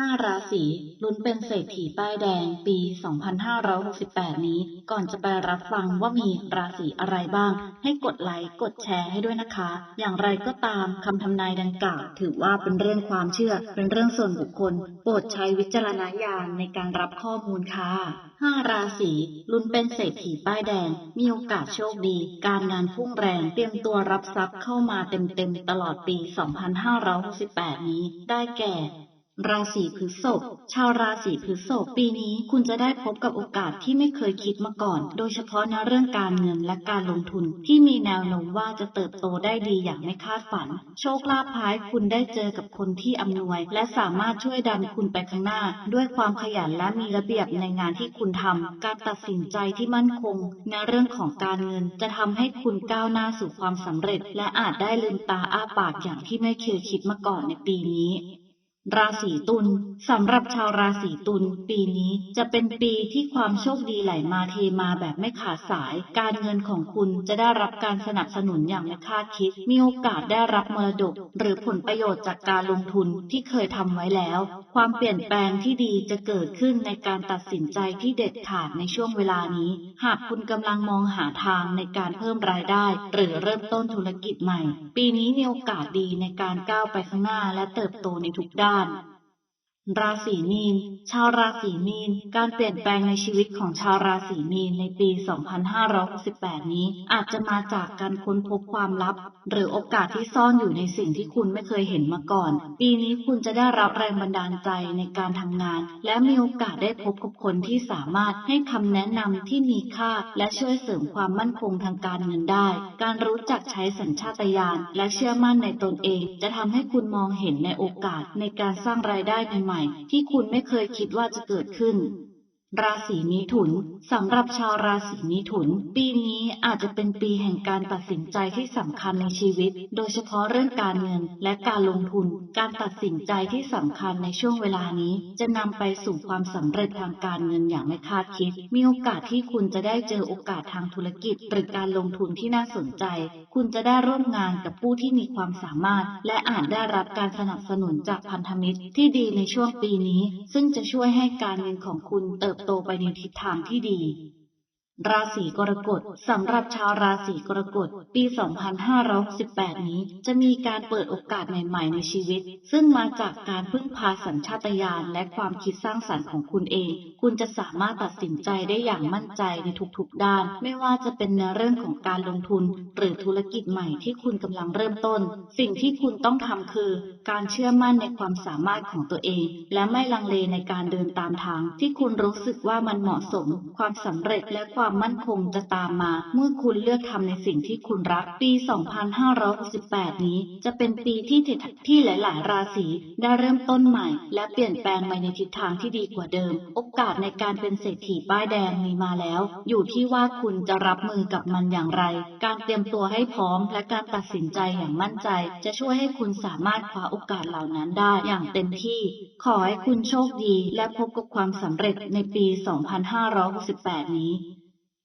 5 ราศีลุ้นเป็นเศรษฐีป้ายแดงปี 2568 นี้ ก่อนจะไปรับฟังว่ามีราศีอะไรบ้าง ให้กดไลค์กดแชร์ให้ด้วยนะคะ อย่างไรก็ตามคำทำนายดังกล่าวถือว่าเป็นเรื่องความเชื่อ เป็นเรื่องส่วนบุคคล โปรดใช้วิจารณญาณในการรับข้อมูลค่ะ5ราศีลุ้นเป็นเศรษฐีป้ายแดง มีโอกาสโชคดี การงานพุ่งแรงเตรียมตัวรับทรัพย์เข้ามาเต็มๆตลอดปี 2568 นี้ ได้แก่ ราศีพฤษภ ชาวราศีพฤษภปีนี้คุณจะได้พบกับโอกาสที่ไม่เคยคิดมาก่อน โดยเฉพาะในเรื่องการเงินและการลงทุนที่มีแนวโน้มว่าจะเติบโตได้ดีอย่างไม่คาดฝัน โชคลาภพายคุณได้เจอกับคนที่อำนวย และสามารถช่วยดันคุณไปข้างหน้า ด้วยความขยันและมีระเบียบในงานที่คุณทำการตัดสินใจที่มั่นคง ในเรื่องของการเงินจะทำให้คุณก้าวหน้าสู่ความสำเร็จ และอาจได้ลืมตาอ้าปากอย่างที่ไม่เคยคิดมาก่อนในปีนี้ ราศีตุลสำหรับชาวราศีตุลปีนี้จะเป็นปีที่ความโชคดีไหลมาเทมาแบบไม่ขาดสาย การเงินของคุณจะได้รับการสนับสนุนอย่างไม่คาดคิด มีโอกาสได้รับมรดก หรือผลประโยชน์จากการลงทุนที่เคยทำไว้แล้ว ความเปลี่ยนแปลงที่ดีจะเกิดขึ้นในการตัดสินใจที่เด็ดขาดในช่วงเวลานี้ หากคุณกำลังมองหาทางในการเพิ่มรายได้ หรือเริ่มต้นธุรกิจใหม่ ปีนี้มีโอกาสดีในการก้าวไปข้างหน้าและเติบโตในทุกด้าน Islam. ราศีมีน ชาวราศีมีน การเปลี่ยนแปลงในชีวิตของชาวราศีมีนในปี 2568 นี้ อาจจะมาจากการค้นพบความลับ หรือโอกาสที่ซ่อนอยู่ในสิ่งที่คุณไม่เคยเห็นมาก่อน ปีนี้คุณจะได้รับแรงบันดาลใจในการทำงาน และมีโอกาสได้พบกับคนที่สามารถให้คำแนะนำที่มีค่า และช่วยเสริมความมั่นคงทางการเงินได้ การรู้จักใช้สัญชาตญาณและเชื่อมั่นในตนเอง จะทำให้คุณมองเห็นในโอกาสในการสร้างรายได้ใหม่ๆที่คุณไม่เคยคิดว่าจะเกิดขึ้น ราศีมิถุนสำหรับชาวราศีมิถุน ปีนี้อาจจะเป็นปีแห่งการตัดสินใจที่สำคัญในชีวิต โดยเฉพาะเรื่องการเงินและการลงทุน การตัดสินใจที่สำคัญในช่วงเวลานี้ จะนำไปสู่ความสำเร็จทางการเงินอย่างไม่คาดคิด มีโอกาสที่คุณจะได้เจอโอกาสทางธุรกิจหรือการลงทุนที่น่าสนใจ คุณจะได้ร่วมงานกับผู้ที่มีความสามารถ และอาจได้รับการสนับสนุนจากพันธมิตรที่ดีในช่วงปีนี้ ซึ่งจะช่วยให้การเงินของคุณเติบโตไปในทิศทางที่ดี ราศีกรกฎสำหรับชาวราศีกรกฎปี 2568นี้จะมีการเปิดโอกาสใหม่ ๆ ในชีวิต ซึ่งมาจากการพึ่งพาสัญชาตญาณและความคิดสร้างสรรค์ของคุณเอง คุณจะสามารถตัดสินใจได้อย่างมั่นใจในทุกๆ ด้าน ไม่ว่าจะเป็นในเรื่องของการลงทุน หรือธุรกิจใหม่ที่คุณกำลังเริ่มต้น สิ่งที่คุณต้องทำคือ การเชื่อมั่นในความสามารถของตัวเอง และไม่ลังเลในการเดินตามทาง ที่คุณรู้สึกว่ามันเหมาะสม ความสำเร็จและความความมั่นคงจะตามมา เมื่อคุณเลือกทำในสิ่งที่คุณรัก ปี 2568 นี้ จะเป็นปีที่ที่หลาย ๆ ราศีได้เริ่มต้นใหม่ และเปลี่ยนแปลงไปในทิศทางที่ดีกว่าเดิม โอกาสในการเป็นเศรษฐีป้ายแดงมีมาแล้ว อยู่ที่ว่าคุณจะรับมือกับมันอย่างไร การเตรียมตัวให้พร้อม และการตัดสินใจอย่างมั่นใจ จะช่วยให้คุณสามารถคว้าโอกาสเหล่านั้นได้อย่างเต็มที่ ขอให้คุณโชคดีและพบกับความสำเร็จในปี 2568 นี้